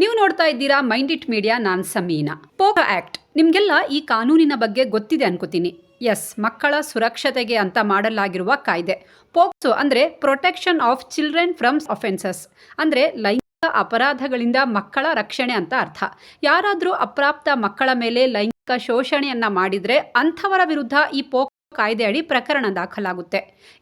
ನೀವು ನೋಡ್ತಾ ಇದ್ದೀರಾ ಮೈಂಡ್ ಇಟ್ ಮೀಡಿಯಾ, ನಾನ್ ಸಮೀನಾ. Poco act. ನಿಮಗೆಲ್ಲ ಈ ಕಾನೂನಿನ ಬಗ್ಗೆ ಗೊತ್ತಿದೆ ಅನ್ಕೋತೀನಿ. ಎಸ್, ಮಕ್ಕಳ ಸುರಕ್ಷತೆಗೆ ಅಂತ ಮಾಡಲಾಗಿರುವ ಕಾಯ್ದೆ. ಪೋಕ್ಸೋ ಅಂದ್ರೆ protection of children from offences. ಅಂದ್ರೆ ಲೈಂಗಿಕ ಅಪರಾಧಗಳಿಂದ ಮಕ್ಕಳ ರಕ್ಷಣೆ ಅಂತ ಅರ್ಥ. ಯಾರಾದರೂ ಅಪ್ರಾಪ್ತ ಮಕ್ಕಳ ಮೇಲೆ ಲೈಂಗಿಕ ಶೋಷಣೆಯನ್ನ ಮಾಡಿದ್ರೆ ಅಂಥವರ ವಿರುದ್ಧ ಈ ಪೋಕ್ ಕಾಯ್ದೆ ಅಡಿ ಪ್ರಕರಣ ದಾಖಲಾಗುತ್ತೆ.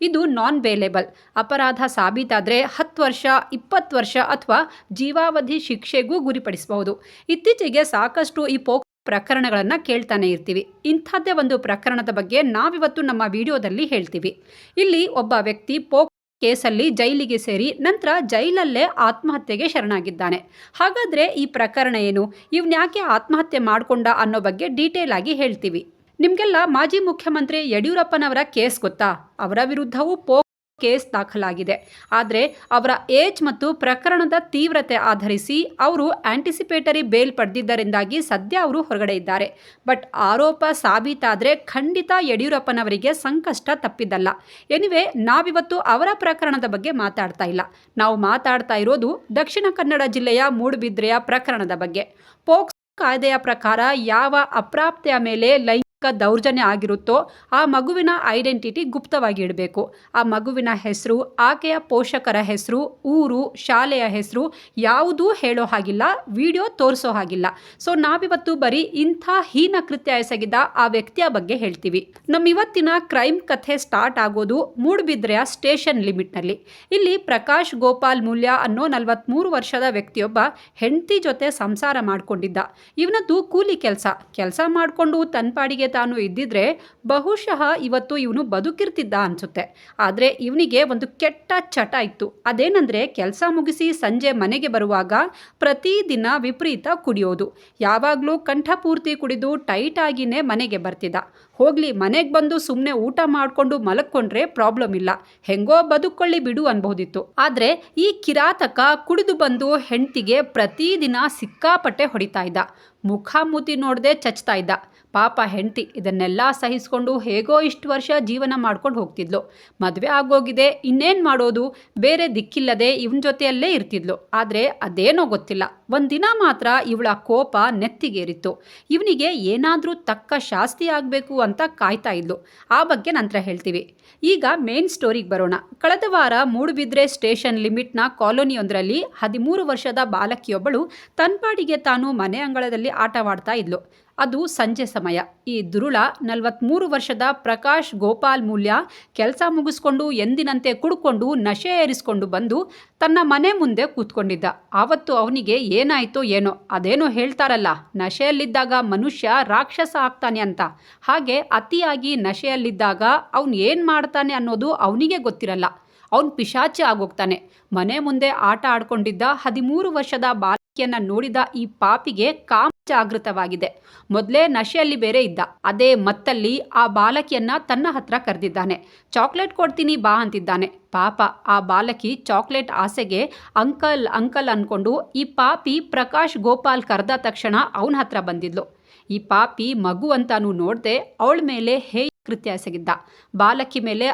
ಇದು ನಾನ್ ಬೇಲೇಬಲ್ ಅಪರಾಧ ಸಾಬೀತಾದರೆ ಹತ್ತು ವರ್ಷ, ಇಪ್ಪತ್ತು ವರ್ಷ ಅಥವಾ ಜೀವಾವಧಿ ಶಿಕ್ಷೆಗೂ ಗುರಿಪಡಿಸಬಹುದು. ಇತ್ತೀಚೆಗೆ ಸಾಕಷ್ಟು ಈ ಪೋಕ್ ಪ್ರಕರಣಗಳನ್ನು ಕೇಳ್ತಾನೆ ಇರ್ತೀವಿ. ಇಂಥದ್ದೇ ಒಂದು ಪ್ರಕರಣದ ಬಗ್ಗೆ ನಾವಿವತ್ತು ನಮ್ಮ ವಿಡಿಯೋದಲ್ಲಿ ಹೇಳ್ತೀವಿ. ಇಲ್ಲಿ ಒಬ್ಬ ವ್ಯಕ್ತಿ ಪೋಕ್ ಕೇಸಲ್ಲಿ ಜೈಲಿಗೆ ಸೇರಿ ನಂತರ ಜೈಲಲ್ಲೇ ಆತ್ಮಹತ್ಯೆಗೆ ಶರಣಾಗಿದ್ದಾನೆ. ಹಾಗಾದರೆ ಈ ಪ್ರಕರಣ ಏನು? ಇವನ್ಯಾಕೆ ಆತ್ಮಹತ್ಯೆ ಮಾಡಿಕೊಂಡ ಅನ್ನೋ ಬಗ್ಗೆ ಡೀಟೇಲ್ ಆಗಿ ಹೇಳ್ತೀವಿ. ನಿಮಗೆಲ್ಲ ಮಾಜಿ ಮುಖ್ಯಮಂತ್ರಿ ಯಡಿಯೂರಪ್ಪನವರ ಕೇಸ್ ಗೊತ್ತಾ? ಅವರ ವಿರುದ್ಧವೂ ಪೋ ಕೇಸ್ ದಾಖಲಾಗಿದೆ. ಆದರೆ ಅವರ ಏಜ್ ಮತ್ತು ಪ್ರಕರಣದ ತೀವ್ರತೆ ಆಧರಿಸಿ ಅವರು ಆಂಟಿಸಿಪೇಟರಿ ಬೇಲ್ ಪಡೆದಿದ್ದರಿಂದಾಗಿ ಸದ್ಯ ಅವರು ಹೊರಗಡೆ ಇದ್ದಾರೆ. ಬಟ್ ಆರೋಪ ಸಾಬೀತಾದರೆ ಖಂಡಿತ ಯಡಿಯೂರಪ್ಪನವರಿಗೆ ಸಂಕಷ್ಟ ತಪ್ಪಿದ್ದಲ್ಲ. ಎನಿವೆ ನಾವಿವತ್ತು ಅವರ ಪ್ರಕರಣದ ಬಗ್ಗೆ ಮಾತಾಡ್ತಾ ಇಲ್ಲ. ನಾವು ಮಾತಾಡ್ತಾ ಇರೋದು ದಕ್ಷಿಣ ಕನ್ನಡ ಜಿಲ್ಲೆಯ ಮೂಡುಬಿದ್ರೆಯ ಪ್ರಕರಣದ ಬಗ್ಗೆ. ಪೋಕ್ಸ್ ಕಾಯ್ದೆಯ ಪ್ರಕಾರ ಯಾವ ಅಪ್ರಾಪ್ತೆಯ ಮೇಲೆ ಲೈಂಗಿಕ ದೌರ್ಜನ್ಯ ಆಗಿರುತ್ತೋ ಆ ಮಗುವಿನ ಐಡೆಂಟಿಟಿ ಗುಪ್ತವಾಗಿ ಇಡಬೇಕು. ಆ ಮಗುವಿನ ಹೆಸರು, ಆಕೆಯ ಪೋಷಕರ ಹೆಸರು, ಊರು, ಶಾಲೆಯ ಹೆಸರು ಯಾವುದೂ ಹೇಳೋ ಹಾಗಿಲ್ಲ, ವಿಡಿಯೋ ತೋರಿಸೋ ಹಾಗಿಲ್ಲ. ಸೊ, ನಾವಿವತ್ತು ಬರೀ ಇಂಥ ಹೀನ ಕೃತ್ಯ ಎಸಗಿದ ಆ ವ್ಯಕ್ತಿಯ ಬಗ್ಗೆ ಹೇಳ್ತೀವಿ. ನಮ್ಮ ಇವತ್ತಿನ ಕ್ರೈಮ್ ಕಥೆ ಸ್ಟಾರ್ಟ್ ಆಗೋದು ಮೂಡುಬಿದ್ರೆಯ ಸ್ಟೇಷನ್ ಲಿಮಿಟ್ನಲ್ಲಿ. ಇಲ್ಲಿ ಪ್ರಕಾಶ್ ಗೋಪಾಲ್ ಮೂಲ್ಯ ಅನ್ನೋ ನಲವತ್ತ್ಮೂರು ವರ್ಷದ ವ್ಯಕ್ತಿಯೊಬ್ಬ ಹೆಂಡತಿ ಜೊತೆ ಸಂಸಾರ ಮಾಡಿಕೊಂಡಿದ್ದ. ಇವನದ್ದು ಕೂಲಿ ಕೆಲಸ. ಕೆಲಸ ಮಾಡಿಕೊಂಡು ತನ್ನ ಪಾಡಿಗೆ ತಾನು ಇದ್ದಿದ್ರೆ ಬಹುಶಃ ಇವತ್ತು ಇವನು ಬದುಕಿರ್ತಿದ್ದ ಅನ್ಸುತ್ತೆ. ಆದರೆ ಇವನಿಗೆ ಒಂದು ಕೆಟ್ಟ ಚಟ ಇತ್ತು. ಅದೇನಂದ್ರೆ ಕೆಲಸ ಮುಗಿಸಿ ಸಂಜೆ ಮನೆಗೆ ಬರುವಾಗ ಪ್ರತಿದಿನ ವಿಪರೀತ ಕುಡಿಯೋದು. ಯಾವಾಗಲೂ ಕಂಠಪೂರ್ತಿ ಕುಡಿದು ಟೈಟ್ ಆಗಿನೇ ಮನೆಗೆ ಬರ್ತಿದ್ದ. ಹೋಗ್ಲಿ, ಮನೆಗೆ ಬಂದು ಸುಮ್ಮನೆ ಊಟ ಮಾಡಿಕೊಂಡು ಮಲಕ್ಕೊಂಡ್ರೆ ಪ್ರಾಬ್ಲಮ್ ಇಲ್ಲ. ಹೆಂಗೋ ಬದುಕೊಳ್ಳಿ ಬಿಡು ಅನ್ಬಹುದಿತ್ತು ಆದರೆ ಈ ಕಿರಾತಕ ಕುಡಿದು ಬಂದು ಹೆಂಡ್ತಿಗೆ ಪ್ರತಿದಿನ ಸಿಕ್ಕಾಪಟ್ಟೆ ಹೊಡಿತಾ ಇದ್ದ. ಮುಖಾಮುತಿ ನೋಡದೆ ಚಚ್ತಾ ಇದ್ದ. ಪಾಪ ಹೆಂಡತಿ ಇದನ್ನೆಲ್ಲ ಸಹಿಸ್ಕೊಂಡು ಹೇಗೋ ಇಷ್ಟು ವರ್ಷ ಜೀವನ ಮಾಡ್ಕೊಂಡು ಹೋಗ್ತಿದ್ಲು. ಮದುವೆ ಆಗೋಗಿದೆ, ಇನ್ನೇನು ಮಾಡೋದು? ಬೇರೆ ದಿಕ್ಕಿಲ್ಲದೆ ಇವನ ಜೊತೆಯಲ್ಲೇ ಇರ್ತಿದ್ಲು. ಆದರೆ ಅದೇನೋ ಗೊತ್ತಿಲ್ಲ. ಒಂದಿನ ಮಾತ್ರ ಇವಳ ಕೋಪ ನೆತ್ತಿಗೇರಿತ್ತು. ಇವನಿಗೆ ಏನಾದರೂ ತಕ್ಕ ಶಾಸ್ತಿ ಆಗಬೇಕು ಅಂತ ಕಾಯ್ತಾ ಇದ್ಲು. ಆ ಬಗ್ಗೆ ನಂತರ ಹೇಳ್ತೀವಿ. ಈಗ ಮೇನ್ ಸ್ಟೋರಿಗೆ ಬರೋಣ. ಕಳೆದ ವಾರ ಮೂಡುಬಿದ್ರೆ ಸ್ಟೇಷನ್ ಲಿಮಿಟ್ನ ಕಾಲೋನಿಯೊಂದರಲ್ಲಿ ಹದಿಮೂರು ವರ್ಷದ ಬಾಲಕಿಯೊಬ್ಬಳು ತನ್ಪಾಡಿಗೆ ತಾನು ಮನೆ ಅಂಗಳದಲ್ಲಿ ಆಟವಾಡ್ತಾ ಇದ್ಲು. ಅದು ಸಂಜೆ ಸಮಯ. ಈ ದುರುಳ ನಲವತ್ತ್ಮೂರು ವರ್ಷದ ಪ್ರಕಾಶ್ ಗೋಪಾಲ್ ಮೂಲ್ಯ ಕೆಲಸ ಮುಗಿಸ್ಕೊಂಡು ಎಂದಿನಂತೆ ಕುಡ್ಕೊಂಡು ನಶೆ ಏರಿಸ್ಕೊಂಡು ಬಂದು ತನ್ನ ಮನೆ ಮುಂದೆ ಕೂತ್ಕೊಂಡಿದ್ದ. ಆವತ್ತು ಅವನಿಗೆ ಏನಾಯಿತೋ ಏನೋ, ಅದೇನೋ ಹೇಳ್ತಾರಲ್ಲ, ನಶೆಯಲ್ಲಿದ್ದಾಗ ಮನುಷ್ಯ ರಾಕ್ಷಸ ಆಗ್ತಾನೆ ಅಂತ. ಹಾಗೆ ಅತಿಯಾಗಿ ನಶೆಯಲ್ಲಿದ್ದಾಗ ಅವನು ಏನು ಮಾಡ್ತಾನೆ ಅನ್ನೋದು ಅವನಿಗೆ ಗೊತ್ತಿರಲ್ಲ. ಅವನು ಪಿಶಾಚಿ ಆಗೋಗ್ತಾನೆ. ಮನೆ ಮುಂದೆ ಆಟ ಆಡ್ಕೊಂಡಿದ್ದ ಹದಿಮೂರು ವರ್ಷದ ಬಾಲಕಿಯನ್ನು ನೋಡಿದ ಈ ಪಾಪಿಗೆ ಕಾಮ ಜಾಗೃತವಾಗಿದೆ. ಮೊದಲೇ ನಶೆಯಲ್ಲಿ ಬೇರೆ ಇದ್ದ. ಅದೇ ಮತ್ತಲ್ಲಿ ಆ ಬಾಲಕಿಯನ್ನ ತನ್ನ ಹತ್ರ ಕರೆದಿದ್ದಾನೆ. ಚಾಕ್ಲೇಟ್ ಕೊಡ್ತೀನಿ ಬಾ ಅಂತಿದ್ದಾನೆ. ಪಾಪ, ಆ ಬಾಲಕಿ ಚಾಕ್ಲೇಟ್ ಆಸೆಗೆ ಅಂಕಲ್ ಅಂಕಲ್ ಅನ್ಕೊಂಡು ಈ ಪಾಪಿ ಪ್ರಕಾಶ್ ಗೋಪಾಲ್ ಕರೆದ ತಕ್ಷಣ ಅವನ ಹತ್ರ ಬಂದಿದ್ಲು. ಈ ಪಾಪಿ ಮಗು ಅಂತಾನು ನೋಡದೆ ಅವಳ ಮೇಲೆ ಹೇ ಕೃತ್ಯ ಎಸಗಿದ್ದ. ಬಾಲಕಿ ಮೇಲೆ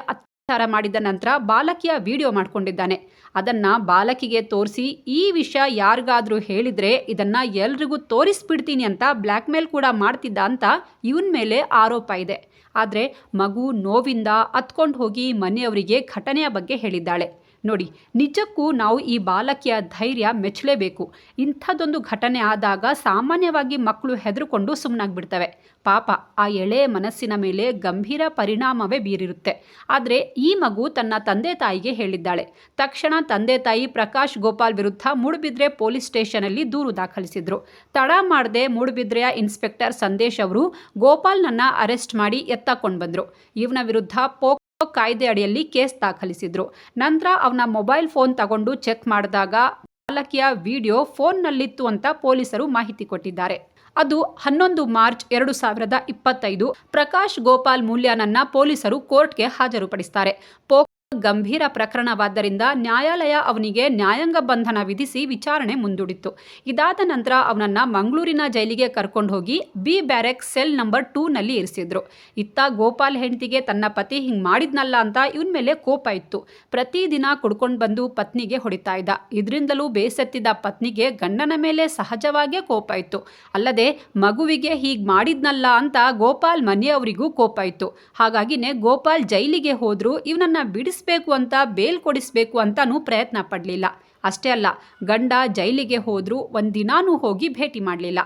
ಅತ್ಯಾಚಾರ ಮಾಡಿದ ನಂತರ ಬಾಲಕಿಯ ವಿಡಿಯೋ ಮಾಡ್ಕೊಂಡಿದ್ದಾನೆ. ಅದನ್ನ ಬಾಲಕಿಗೆ ತೋರಿಸಿ ಈ ವಿಷಯ ಯಾರಿಗಾದರೂ ಹೇಳಿದ್ರೆ ಇದನ್ನ ಎಲ್ರಿಗೂ ತೋರಿಸ್ಬಿಡ್ತೀನಿ ಅಂತ ಬ್ಲ್ಯಾಕ್ ಮೇಲ್ ಕೂಡ ಮಾಡ್ತಿದ್ದ ಅಂತ ಇವನ್ ಮೇಲೆ ಆರೋಪ ಇದೆ. ಆದರೆ ಮಗು ನೋವಿಂದ ಹತ್ಕೊಂಡು ಹೋಗಿ ಮನೆಯವರಿಗೆ ಘಟನೆಯ ಬಗ್ಗೆ ಹೇಳಿದ್ದಾಳೆ. ನೋಡಿ, ನಿಜಕ್ಕೂ ನಾವು ಈ ಬಾಲಕಿಯ ಧೈರ್ಯ ಮೆಚ್ಚಲೇಬೇಕು. ಇಂಥದ್ದೊಂದು ಘಟನೆ ಆದಾಗ ಸಾಮಾನ್ಯವಾಗಿ ಮಕ್ಕಳು ಹೆದರುಕೊಂಡು ಸುಮ್ಮನಾಗ್ಬಿಡ್ತವೆ ಪಾಪ, ಆ ಎಳೆ ಮನಸ್ಸಿನ ಮೇಲೆ ಗಂಭೀರ ಪರಿಣಾಮವೇ ಬೀರಿರುತ್ತೆ. ಆದರೆ ಈ ಮಗು ತನ್ನ ತಂದೆ ತಾಯಿಗೆ ಹೇಳಿದ್ದಾಳೆ. ತಕ್ಷಣ ತಂದೆ ತಾಯಿ ಪ್ರಕಾಶ್ ಗೋಪಾಲ್ ವಿರುದ್ಧ ಮೂಡುಬಿದ್ರೆ ಪೊಲೀಸ್ ಸ್ಟೇಷನಲ್ಲಿ ದೂರು ದಾಖಲಿಸಿದ್ರು. ತಡ ಮಾಡದೆ ಮೂಡುಬಿದ್ರೆಯ ಇನ್ಸ್ಪೆಕ್ಟರ್ ಸಂದೇಶ್ ಅವರು ಗೋಪಾಲ್ನನ್ನ ಅರೆಸ್ಟ್ ಮಾಡಿ ಎತ್ತಕೊಂಡು ಬಂದರು ಇವನ ವಿರುದ್ಧ ಪೋಕ್ ಕಾಯ್ದೆ ಅಡಿಯಲ್ಲಿ ಕೇಸ್ ದಾಖಲಿಸಿದ್ರು. ನಂತರ ಅವನ ಮೊಬೈಲ್ ಫೋನ್ ತಗೊಂಡು ಚೆಕ್ ಮಾಡಿದಾಗ ಬಾಲಕಿಯ ವಿಡಿಯೋ ಫೋನ್ನಲ್ಲಿತ್ತು ಅಂತ ಪೊಲೀಸರು ಮಾಹಿತಿ ಕೊಟ್ಟಿದ್ದಾರೆ. ಅದು ಹನ್ನೊಂದು ಮಾರ್ಚ್ ಎರಡು ಸಾವಿರದ ಇಪ್ಪತ್ತೈದು. ಪ್ರಕಾಶ್ ಗೋಪಾಲ್ ಮೂಲ್ಯಾನನ್ನ ಪೊಲೀಸರು ಕೋರ್ಟ್ಗೆ ಹಾಜರುಪಡಿಸ್ತಾರೆ. ಗಂಭೀರ ಪ್ರಕರಣವಾದ್ದರಿಂದ ನ್ಯಾಯಾಲಯ ಅವನಿಗೆ ನ್ಯಾಯಾಂಗ ಬಂಧನ ವಿಧಿಸಿ ವಿಚಾರಣೆ ಮುಂದೂಡಿತ್ತು. ಇದಾದ ನಂತರ ಅವನನ್ನ ಮಂಗಳೂರಿನ ಜೈಲಿಗೆ ಕರ್ಕೊಂಡು ಹೋಗಿ ಬಿ ಬ್ಯಾರೆಕ್ ಸೆಲ್ ನಂಬರ್ ಟೂನಲ್ಲಿ ಇರಿಸಿದ್ರು. ಇತ್ತ ಗೋಪಾಲ್ ಹೆಂಡತಿಗೆ ತನ್ನ ಪತಿ ಹಿಂಗ್ ಮಾಡಿದ್ನಲ್ಲ ಅಂತ ಇವನ್ ಮೇಲೆ ಕೋಪ ಇತ್ತು. ಪ್ರತಿದಿನ ಕುಡ್ಕೊಂಡು ಬಂದು ಪತ್ನಿಗೆ ಹೊಡಿತಾ ಇದ್ದ. ಇದರಿಂದಲೂ ಬೇಸತ್ತಿದ್ದ ಪತ್ನಿಗೆ ಗಂಡನ ಮೇಲೆ ಸಹಜವಾಗೇ ಕೋಪ ಇತ್ತು. ಅಲ್ಲದೆ ಮಗುವಿಗೆ ಹೀಗ್ ಮಾಡಿದ್ನಲ್ಲ ಅಂತ ಗೋಪಾಲ್ ಮನೆಯವರಿಗೂ ಕೋಪ ಇತ್ತು. ಹಾಗಾಗಿನೇ ಗೋಪಾಲ್ ಜೈಲಿಗೆ ಹೋದ್ರು ಇವನನ್ನ ಬಿಡಿಸ್ಬೇಕು ಅಂತ, ಬೇಲ್ ಕೊಡಿಸ್ಬೇಕು ಅಂತಾನೂ ಪ್ರಯತ್ನ ಪಡಲಿಲ್ಲ. ಅಷ್ಟೇ ಅಲ್ಲ, ಗಂಡ ಜೈಲಿಗೆ ಹೋದರೂ ಒಂದಿನಾನೂ ಹೋಗಿ ಭೇಟಿ ಮಾಡಲಿಲ್ಲ.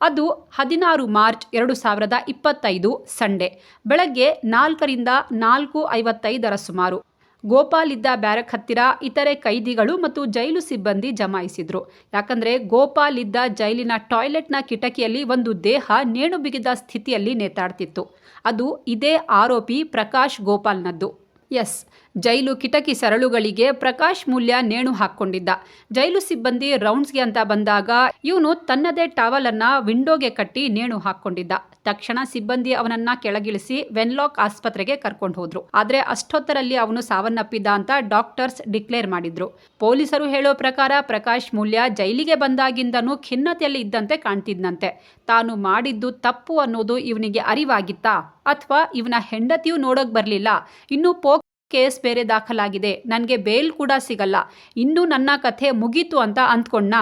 ಅದು ಹದಿನಾರು ಮಾರ್ಚ್ ಎರಡು ಸಾವಿರದ ಇಪ್ಪತ್ತೈದು ಸಂಡೇ. ಬೆಳಗ್ಗೆ ನಾಲ್ಕರಿಂದ ನಾಲ್ಕು ಐವತ್ತೈದರ ಸುಮಾರು. ಗೋಪಾಲ್ ಇದ್ದ ಬ್ಯಾರಕ್ ಹತ್ತಿರ ಇತರೆ ಕೈದಿಗಳು ಮತ್ತು ಜೈಲು ಸಿಬ್ಬಂದಿ ಜಮಾಯಿಸಿದ್ರು. ಯಾಕಂದ್ರೆ ಗೋಪಾಲ್ ಇದ್ದ ಜೈಲಿನ ಟಾಯ್ಲೆಟ್ನ ಕಿಟಕಿಯಲ್ಲಿ ಒಂದು ದೇಹ ನೇಣು ಬಿಗಿದ ಸ್ಥಿತಿಯಲ್ಲಿ ನೇತಾಡ್ತಿತ್ತು. ಅದು ಇದೇ ಆರೋಪಿ ಪ್ರಕಾಶ್ ಗೋಪಾಲ್ನದ್ದು. ಎಸ್. ಜೈಲು ಕಿಟಕಿ ಸರಳುಗಳಿಗೆ ಪ್ರಕಾಶ್ ಮೂಲ್ಯ ನೇಣು ಹಾಕ್ಕೊಂಡಿದ್ದ. ಜೈಲು ಸಿಬ್ಬಂದಿ ರೌಂಡ್ಸ್ಗೆ ಅಂತ ಬಂದಾಗ ಇವನು ತನ್ನದೇ ಟವಲ್ ಅನ್ನ ವಿಂಡೋಗೆ ಕಟ್ಟಿ ನೇಣು ಹಾಕ್ಕೊಂಡಿದ್ದ. ತಕ್ಷಣ ಸಿಬ್ಬಂದಿ ಅವನನ್ನ ಕೆಳಗಿಳಿಸಿ ವೆನ್ಲಾಕ್ ಆಸ್ಪತ್ರೆಗೆ ಕರ್ಕೊಂಡು ಹೋದ್ರು. ಆದ್ರೆ ಅಷ್ಟೊತ್ತರಲ್ಲಿ ಅವನು ಸಾವನ್ನಪ್ಪಿದ್ದ ಅಂತ ಡಾಕ್ಟರ್ಸ್ ಡಿಕ್ಲೇರ್ ಮಾಡಿದ್ರು. ಪೊಲೀಸರು ಹೇಳೋ ಪ್ರಕಾರ ಪ್ರಕಾಶ್ ಮೂಲ್ಯ ಜೈಲಿಗೆ ಬಂದಾಗಿಂದನೂ ಖಿನ್ನತೆಯಲ್ಲಿ ಇದ್ದಂತೆ ಕಾಣ್ತಿದ್ನಂತೆ. ತಾನು ಮಾಡಿದ್ದು ತಪ್ಪು ಅನ್ನೋದು ಇವನಿಗೆ ಅರಿವಾಗಿತ್ತಾ? ಅಥವಾ ಇವನ ಹೆಂಡತಿಯೂ ನೋಡೋಕ್ ಬರಲಿಲ್ಲ? ಇನ್ನು ಪೋ ಕೇಸ್ ಬೇರೆ ದಾಖಲಾಗಿದೆ. ನನಗೆ ಬೇಲ್ ಕೂಡ ಸಿಗಲ್ಲ. ಇನ್ನೂ ನನ್ನ ಕಥೆ ಮುಗೀತು ಅಂತ ಅಂದ್ಕೊಂಡ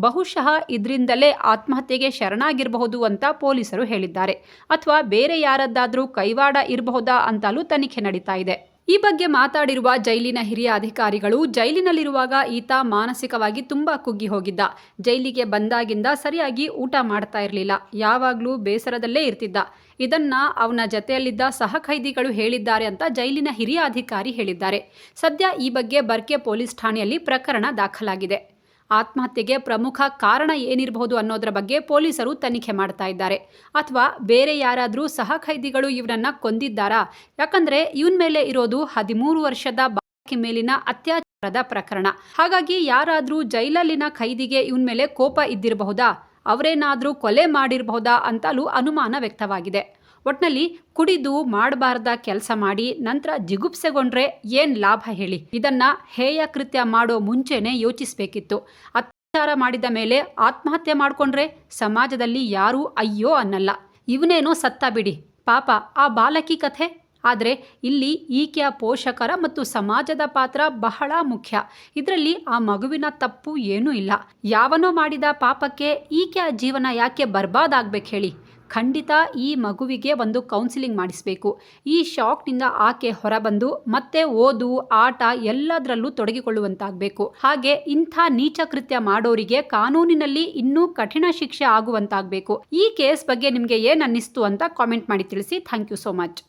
ಬಹುಶಃ ಇದರಿಂದಲೇ ಆತ್ಮಹತ್ಯೆಗೆ ಶರಣಾಗಿರಬಹುದು ಅಂತ ಪೊಲೀಸರು ಹೇಳಿದ್ದಾರೆ. ಅಥವಾ ಬೇರೆ ಯಾರದ್ದಾದರೂ ಕೈವಾಡ ಇರಬಹುದಾ ಅಂತಲೂ ತನಿಖೆ ನಡೀತಾ ಇದೆ. ಈ ಬಗ್ಗೆ ಮಾತಾಡಿರುವ ಜೈಲಿನ ಹಿರಿಯ ಅಧಿಕಾರಿಗಳು ಜೈಲಿನಲ್ಲಿರುವಾಗ ಈತ ಮಾನಸಿಕವಾಗಿ ತುಂಬಾ ಕುಗ್ಗಿ ಹೋಗಿದ್ದ. ಜೈಲಿಗೆ ಬಂದಾಗಿಂದ ಸರಿಯಾಗಿ ಊಟ ಮಾಡ್ತಾ ಇರಲಿಲ್ಲ. ಯಾವಾಗಲೂ ಬೇಸರದಲ್ಲೇ ಇರ್ತಿದ್ದ. ಇದನ್ನ ಅವನ ಜತೆಯಲ್ಲಿದ್ದ ಸಹ ಖೈದಿಗಳು ಹೇಳಿದ್ದಾರೆ ಅಂತ ಜೈಲಿನ ಹಿರಿಯ ಅಧಿಕಾರಿ ಹೇಳಿದ್ದಾರೆ. ಸದ್ಯ ಈ ಬಗ್ಗೆ ಬರ್ಕೆ ಪೊಲೀಸ್ ಠಾಣೆಯಲ್ಲಿ ಪ್ರಕರಣ ದಾಖಲಾಗಿದೆ. ಆತ್ಮಹತ್ಯೆಗೆ ಪ್ರಮುಖ ಕಾರಣ ಏನಿರಬಹುದು ಅನ್ನೋದರ ಬಗ್ಗೆ ಪೊಲೀಸರು ತನಿಖೆ ಮಾಡ್ತಾ ಇದ್ದಾರೆ. ಅಥವಾ ಬೇರೆ ಯಾರಾದರೂ ಸಹ ಖೈದಿಗಳು ಇವನನ್ನ ಕೊಂದಿದ್ದಾರಾ? ಯಾಕಂದ್ರೆ ಇವನ್ ಮೇಲೆ ಇರೋದು ಹದಿಮೂರು ವರ್ಷದ ಬಾಲಕಿ ಮೇಲಿನ ಅತ್ಯಾಚಾರದ ಪ್ರಕರಣ. ಹಾಗಾಗಿ ಯಾರಾದರೂ ಜೈಲಲ್ಲಿನ ಖೈದಿಗೆ ಇವನ್ ಮೇಲೆ ಕೋಪ ಇದ್ದಿರಬಹುದಾ? ಅವರೇನಾದರೂ ಕೊಲೆ ಮಾಡಿರಬಹುದಾ ಅಂತಲೂ ಅನುಮಾನ ವ್ಯಕ್ತವಾಗಿದೆ. ಒಟ್ನಲ್ಲಿ ಕುಡಿದು ಮಾಡಬಾರ್ದ ಕೆಲಸ ಮಾಡಿ ನಂತರ ಜಿಗುಪ್ಸೆಗೊಂಡ್ರೆ ಏನ್ ಲಾಭ ಹೇಳಿ? ಇದನ್ನ ಹೇಯ ಕೃತ್ಯ ಮಾಡೋ ಮುಂಚೆನೆ ಯೋಚಿಸಬೇಕಿತ್ತು. ಅತ್ಯಾಚಾರ ಮಾಡಿದ ಮೇಲೆ ಆತ್ಮಹತ್ಯೆ ಮಾಡಿಕೊಂಡ್ರೆ ಸಮಾಜದಲ್ಲಿ ಯಾರೂ ಅಯ್ಯೋ ಅನ್ನಲ್ಲ. ಇವನೇನೋ ಸತ್ತ ಬಿಡಿ. ಪಾಪ ಆ ಬಾಲಕಿ ಕಥೆ? ಆದರೆ ಇಲ್ಲಿ ಈಕೆಯ ಪೋಷಕರ ಮತ್ತು ಸಮಾಜದ ಪಾತ್ರ ಬಹಳ ಮುಖ್ಯ. ಇದರಲ್ಲಿ ಆ ಮಗುವಿನ ತಪ್ಪು ಏನೂ ಇಲ್ಲ. ಯಾವನೋ ಮಾಡಿದ ಪಾಪಕ್ಕೆ ಈಕೆಯ ಜೀವನ ಯಾಕೆ ಬರ್ಬಾದಾಗ್ಬೇಕು ಹೇಳಿ? ಖಂಡಿತ ಈ ಮಗುವಿಗೆ ಒಂದು ಕೌನ್ಸಿಲಿಂಗ್ ಮಾಡಿಸಬೇಕು. ಈ ಶಾಕ್ನಿಂದ ಆಕೆ ಹೊರಬಂದು ಮತ್ತೆ ಓದು, ಆಟ ಎಲ್ಲದರಲ್ಲೂ ತೊಡಗಿಕೊಳ್ಳುವಂತಾಗಬೇಕು. ಹಾಗೆ ಇಂಥ ನೀಚ ಕೃತ್ಯ ಮಾಡೋರಿಗೆ ಕಾನೂನಿನಲ್ಲಿ ಇನ್ನೂ ಕಠಿಣ ಶಿಕ್ಷೆ ಆಗುವಂತಾಗಬೇಕು. ಈ ಕೇಸ್ ಬಗ್ಗೆ ನಿಮಗೆ ಏನು ಅಂತ ಕಾಮೆಂಟ್ ಮಾಡಿ ತಿಳಿಸಿ. Thank you so much